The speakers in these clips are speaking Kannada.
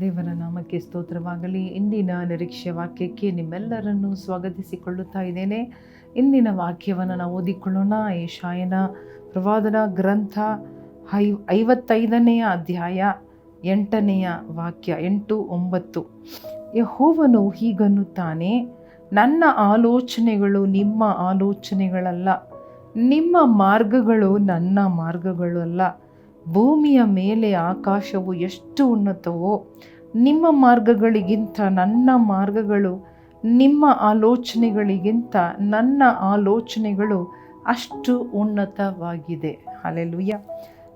ದೇವರ ನಾಮಕ್ಕೆ ಸ್ತೋತ್ರವಾಗಲಿ. ಇಂದಿನ ನಿರೀಕ್ಷೆ ವಾಕ್ಯಕ್ಕೆ ನಿಮ್ಮೆಲ್ಲರನ್ನು ಸ್ವಾಗತಿಸಿಕೊಳ್ಳುತ್ತಾ ಇದ್ದೇನೆ. ಇಂದಿನ ವಾಕ್ಯವನ್ನು ನಾವು ಓದಿಕೊಳ್ಳೋಣ. ಏಷಾಯನ ಪ್ರವಾದನ ಗ್ರಂಥ ಐ, ಐವತ್ತೈದನೆಯ ಅಧ್ಯಾಯ ಎಂಟನೆಯ ವಾಕ್ಯ ಎಂಟು ಒಂಬತ್ತು. ಯಹೋವನು ಹೀಗನ್ನುತ್ತಾನೆ, ನನ್ನ ಆಲೋಚನೆಗಳು ನಿಮ್ಮ ಆಲೋಚನೆಗಳಲ್ಲ. ನಿಮ್ಮ ಮಾರ್ಗಗಳು ನನ್ನ ಮಾರ್ಗಗಳು ಅಲ್ಲ. ಭೂಮಿಯ ಮೇಲೆ ಆಕಾಶವು ಎಷ್ಟು ಉನ್ನತವೋ ನಿಮ್ಮ ಮಾರ್ಗಗಳಿಗಿಂತ, ನನ್ನ ಮಾರ್ಗಗಳು, ನಿಮ್ಮ ಆಲೋಚನೆಗಳಿಗಿಂತ, ನನ್ನ ಆಲೋಚನೆಗಳು ಅಷ್ಟು ಉನ್ನತವಾಗಿದೆ. ಅಲೆಲುಯ್ಯ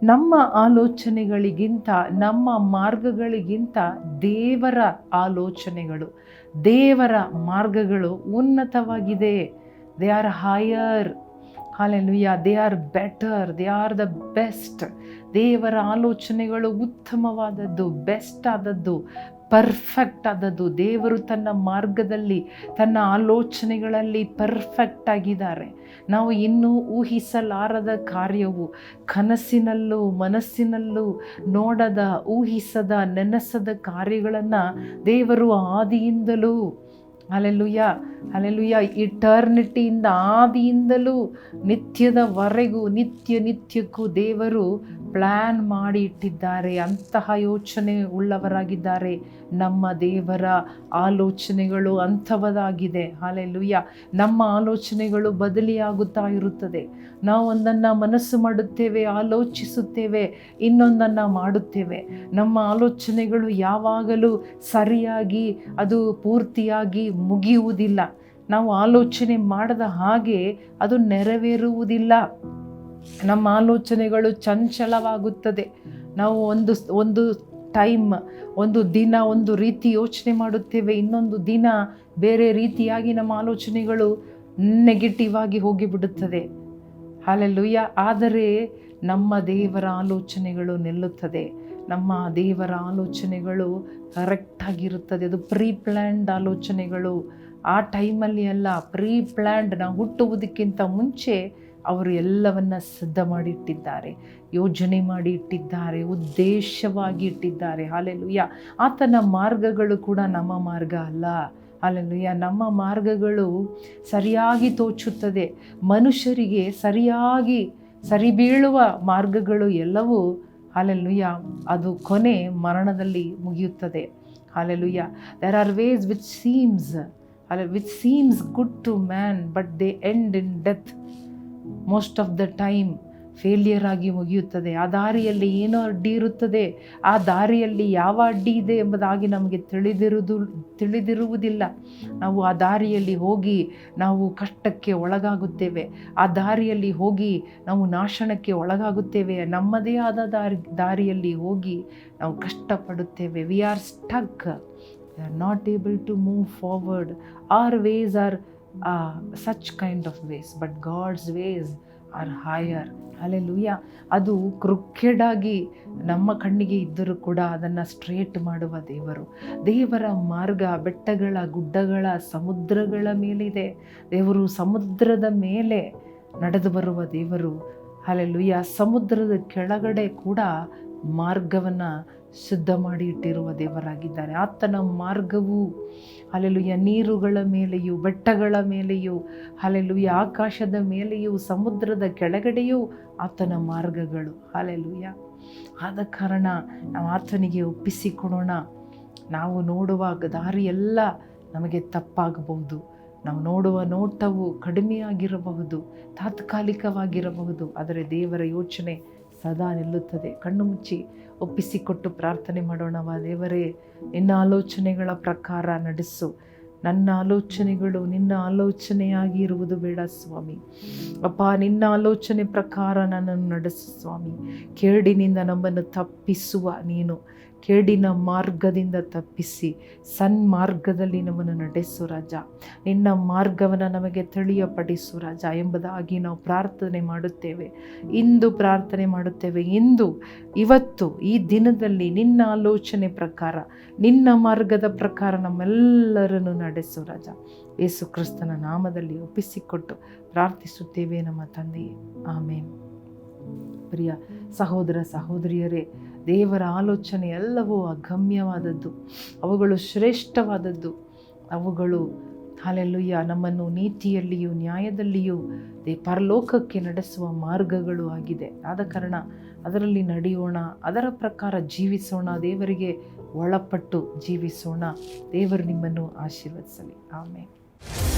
ನಮ್ಮ ಆಲೋಚನೆಗಳಿಗಿಂತ, ನಮ್ಮ ಮಾರ್ಗಗಳಿಗಿಂತ ದೇವರ ಆಲೋಚನೆಗಳು, ದೇವರ ಮಾರ್ಗಗಳು ಉನ್ನತವಾಗಿದೆ. They are higher hallelujah they are better they are the best ದೇವರ ಆಲೋಚನೆಗಳು ಉತ್ತಮವಾದದ್ದು ಬೆಸ್ಟ್ ಆದದ್ದು ಪರ್ಫೆಕ್ಟ್ ಆದದ್ದು. ದೇವರು ತನ್ನ ಮಾರ್ಗದಲ್ಲಿ, ತನ್ನ ಆಲೋಚನೆಗಳಲ್ಲಿ ಪರ್ಫೆಕ್ಟ್ ಆಗಿದ್ದಾರೆ. ನಾವು ಇನ್ನೂ ಊಹಿಸಲಾರದ ಕಾರ್ಯವು ಕನಸಿನಲ್ಲೂ, ಮನಸ್ಸಿನಲ್ಲೂ ನೋಡದ, ಊಹಿಸದ, ನೆನೆಸದ ಕಾರ್ಯಗಳನ್ನು ದೇವರು ಆದಿಯಿಂದಲೂ ಅಲೆಲುಯ್ಯ ಅಲೆಲುಯ್ಯ ಇಟರ್ನಿಟಿಯಿಂದ ಆದಿಯಿಂದಲೂ ನಿತ್ಯದವರೆಗೂ ನಿತ್ಯ ನಿತ್ಯಕ್ಕೂ ದೇವರು ಪ್ಲ್ಯಾನ್ ಮಾಡಿ ಇಟ್ಟಿದ್ದಾರೆ, ಅಂತಹ ಯೋಚನೆ ಉಳ್ಳವರಾಗಿದ್ದಾರೆ. ನಮ್ಮ ದೇವರ ಆಲೋಚನೆಗಳು ಅಂಥವದಾಗಿದೆ. ಅಲೆಲುಯ್ಯ ನಮ್ಮ ಆಲೋಚನೆಗಳು ಬದಲಿಯಾಗುತ್ತಾ ಇರುತ್ತದೆ. ನಾವು ಒಂದನ್ನು ಮನಸ್ಸು ಮಾಡುತ್ತೇವೆ, ಆಲೋಚಿಸುತ್ತೇವೆ, ಇನ್ನೊಂದನ್ನು ಮಾಡುತ್ತೇವೆ. ನಮ್ಮ ಆಲೋಚನೆಗಳು ಯಾವಾಗಲೂ ಸರಿಯಾಗಿ, ಅದು ಪೂರ್ತಿಯಾಗಿ ಮುಗಿಯುವುದಿಲ್ಲ. ನಾವು ಆಲೋಚನೆ ಮಾಡದ ಹಾಗೆ ಅದು ನೆರವೇರುವುದಿಲ್ಲ. ನಮ್ಮ ಆಲೋಚನೆಗಳು ಚಂಚಲವಾಗುತ್ತದೆ. ನಾವು ಒಂದು ಒಂದು ಟೈಮ್, ಒಂದು ದಿನ, ಒಂದು ರೀತಿ ಯೋಚನೆ ಮಾಡುತ್ತೇವೆ. ಇನ್ನೊಂದು ದಿನ ಬೇರೆ ರೀತಿಯಾಗಿ ನಮ್ಮ ಆಲೋಚನೆಗಳು ನೆಗೆಟಿವ್ ಆಗಿ ಹೋಗಿಬಿಡುತ್ತದೆ. ಹಾಲೆಲ್ಲುಯ್ಯ ಆದರೆ ನಮ್ಮ ದೇವರ ಆಲೋಚನೆಗಳು ನಿಲ್ಲುತ್ತದೆ. ನಮ್ಮ ದೇವರ ಆಲೋಚನೆಗಳು ಕರೆಕ್ಟಾಗಿರುತ್ತದೆ ಅದು ಪ್ರೀ ಪ್ಲ್ಯಾಂಡ್ ಆಲೋಚನೆಗಳು. ಆ ಟೈಮಲ್ಲಿ ಅಲ್ಲ ಪ್ರೀ ಪ್ಲ್ಯಾಂಡ್ ನಾವು ಹುಟ್ಟುವುದಕ್ಕಿಂತ ಮುಂಚೆ ಅವರು ಎಲ್ಲವನ್ನ ಸಿದ್ಧ ಮಾಡಿ ಇಟ್ಟಿದ್ದಾರೆ, ಯೋಜನೆ ಮಾಡಿ ಇಟ್ಟಿದ್ದಾರೆ, ಉದ್ದೇಶವಾಗಿ ಇಟ್ಟಿದ್ದಾರೆ. ಹಾಲೆಲುಯ್ಯ. ಆತನ ಮಾರ್ಗಗಳು ಕೂಡ ನಮ್ಮ ಮಾರ್ಗ ಅಲ್ಲ. ಅಲ್ಲಲ್ಲಯ್ಯ ನಮ್ಮ ಮಾರ್ಗಗಳು ಸರಿಯಾಗಿ ತೋಚುತ್ತದೆ. ಮನುಷ್ಯರಿಗೆ ಸರಿಯಾಗಿ ಸರಿಬೀಳುವ ಮಾರ್ಗಗಳು ಎಲ್ಲವೂ ಹಾಲೆಲ್ಲುಯ್ಯ ಅದು ಕೊನೆ ಮರಣದಲ್ಲಿ ಮುಗಿಯುತ್ತದೆ. Hallelujah. There are ways which seems ಅಲ್ಲ which seems good to man but they end in death most of the time failure ಆಗಿ ಮುಗಿಯುತ್ತದೆ. ಆ ದಾರಿಯಲ್ಲಿ ಏನೋ ಅಡ್ಡಿ ಇರುತ್ತದೆ. ಆ ದಾರಿಯಲ್ಲಿ ಯಾವ ಅಡ್ಡಿ ಇದೆ ಎಂಬುದಾಗಿ ನಮಗೆ ತಿಳಿದಿರುವುದು ತಿಳಿದಿರುವುದಿಲ್ಲ. ನಾವು ಆ ದಾರಿಯಲ್ಲಿ ಹೋಗಿ ನಾವು ಕಷ್ಟಕ್ಕೆ ಒಳಗಾಗುತ್ತೇವೆ. ಆ ದಾರಿಯಲ್ಲಿ ಹೋಗಿ ನಾವು ನಾಶನಕ್ಕೆ ಒಳಗಾಗುತ್ತೇವೆ. ನಮ್ಮದೇ ಆದ ದಾರಿ, ದಾರಿಯಲ್ಲಿ ಹೋಗಿ ನಾವು ಕಷ್ಟಪಡುತ್ತೇವೆ. We are stuck we are not able to move forward our ways are such kind of ways but God's ways are higher hallelujah ಅದು ಕ್ರುಕ್ಕೆಡಾಗಿ ನಮ್ಮ ಕಣ್ಣಿಗೆ ಇದ್ದರೂ ಕೂಡ ಅದನ್ನು ಸ್ಟ್ರೇಟ್ ಮಾಡುವ ದೇವರು. ದೇವರ ಮಾರ್ಗ ಬೆಟ್ಟಗಳ, ಗುಡ್ಡಗಳ, ಸಮುದ್ರಗಳ ಮೇಲಿದೆ. ದೇವರು ಸಮುದ್ರದ ಮೇಲೆ ನಡೆದು ಬರುವ ದೇವರು. ಅಲ್ಲೆಲ್ಲೂಯ್ಯ ಸಮುದ್ರದ ಕೆಳಗಡೆ ಕೂಡ ಮಾರ್ಗವನ್ನು ಶುದ್ಧ ಮಾಡಿ ಇಟ್ಟಿರುವ ದೇವರಾಗಿದ್ದಾರೆ. ಆತನ ಮಾರ್ಗವು ಅಲ್ಲೆಲುಯ ನೀರುಗಳ ಮೇಲೆಯೂ, ಬೆಟ್ಟಗಳ ಮೇಲೆಯೂ ಅಲೆಲುಯ್ಯ ಆಕಾಶದ ಮೇಲೆಯೂ, ಸಮುದ್ರದ ಕೆಳಗಡೆಯೂ ಆತನ ಮಾರ್ಗಗಳು. ಅಲೆಲುಯ್ಯ ಆದ ಕಾರಣ ನಾವು ಆತನಿಗೆ ಒಪ್ಪಿಸಿಕೊಡೋಣ. ನಾವು ನೋಡುವ ದಾರಿ ಎಲ್ಲ ನಮಗೆ ತಪ್ಪಾಗಬಹುದು. ನಾವು ನೋಡುವ ನೋಟವು ಕಡಿಮೆಯಾಗಿರಬಹುದು, ತಾತ್ಕಾಲಿಕವಾಗಿರಬಹುದು, ಆದರೆ ದೇವರ ಯೋಚನೆ ಸದಾ ನಿಲ್ಲುತ್ತದೆ. ಕಣ್ಣು ಮುಚ್ಚಿ ಒಪ್ಪಿಸಿಕೊಟ್ಟು ಪ್ರಾರ್ಥನೆ ಮಾಡೋಣವ ದೇವರೇ, ನಿನ್ನ ಆಲೋಚನೆಗಳ ಪ್ರಕಾರ ನಡೆಸು. ನನ್ನ ಆಲೋಚನೆಗಳು ನಿನ್ನ ಆಲೋಚನೆಯಾಗಿ ಇರುವುದು ಬೇಡ ಸ್ವಾಮಿ. ಅಪ್ಪ, ನಿನ್ನ ಆಲೋಚನೆ ಪ್ರಕಾರ ನನ್ನನ್ನು ನಡೆಸು ಸ್ವಾಮಿ. ಕೇಡಿನಿಂದ ನಮ್ಮನ್ನು ತಪ್ಪಿಸುವ ನೀನು. ಕೇಡಿನ ಮಾರ್ಗದಿಂದ ತಪ್ಪಿಸಿ, ಸನ್ಮಾರ್ಗದಲ್ಲಿ ನಮ್ಮನ್ನು ನಡೆಸು ರಾಜ. ನಿನ್ನ ಮಾರ್ಗವನ್ನು ನಮಗೆ ತಿಳಿಯಪಡಿಸು ರಾಜ ಎಂಬುದಾಗಿ ನಾವು ಪ್ರಾರ್ಥನೆ ಮಾಡುತ್ತೇವೆ. ಇಂದು ಪ್ರಾರ್ಥನೆ ಮಾಡುತ್ತೇವೆ. ಇಂದು, ಇವತ್ತು, ಈ ದಿನದಲ್ಲಿ ನಿನ್ನ ಆಲೋಚನೆ ಪ್ರಕಾರ, ನಿನ್ನ ಮಾರ್ಗದ ಪ್ರಕಾರ ನಮ್ಮೆಲ್ಲರನ್ನು ನಡೆಸು ರಾಜ. ಯೇಸು ಕ್ರಿಸ್ತನ ನಾಮದಲ್ಲಿ ಒಪ್ಪಿಸಿಕೊಟ್ಟು ಪ್ರಾರ್ಥಿಸುತ್ತೇವೆ ನಮ್ಮ ತಂದೆಯೇ. ಆಮೇನ್. ಪ್ರಿಯ ಸಹೋದರ ಸಹೋದರಿಯರೇ ದೇವರ ಆಲೋಚನೆ ಎಲ್ಲವೂ ಅಗಮ್ಯವಾದದ್ದು. ಅವುಗಳು ಶ್ರೇಷ್ಠವಾದದ್ದು. ಅವುಗಳು ಹಾಲೆಲ್ಲುಯ್ಯ ನಮ್ಮನ್ನು ನೀತಿಯಲ್ಲಿಯೂ ನ್ಯಾಯದಲ್ಲಿಯೂ ದೇ ಪರಲೋಕಕ್ಕೆ ನಡೆಸುವ ಮಾರ್ಗಗಳು ಆಗಿದೆ. ಆದ ಕಾರಣ ಅದರಲ್ಲಿ ನಡೆಯೋಣ, ಅದರ ಪ್ರಕಾರ ಜೀವಿಸೋಣ, ದೇವರಿಗೆ ಒಳಪಟ್ಟು ಜೀವಿಸೋಣ. ದೇವರು ನಿಮ್ಮನ್ನು ಆಶೀರ್ವದಿಸಲಿ. ಆಮೇಲೆ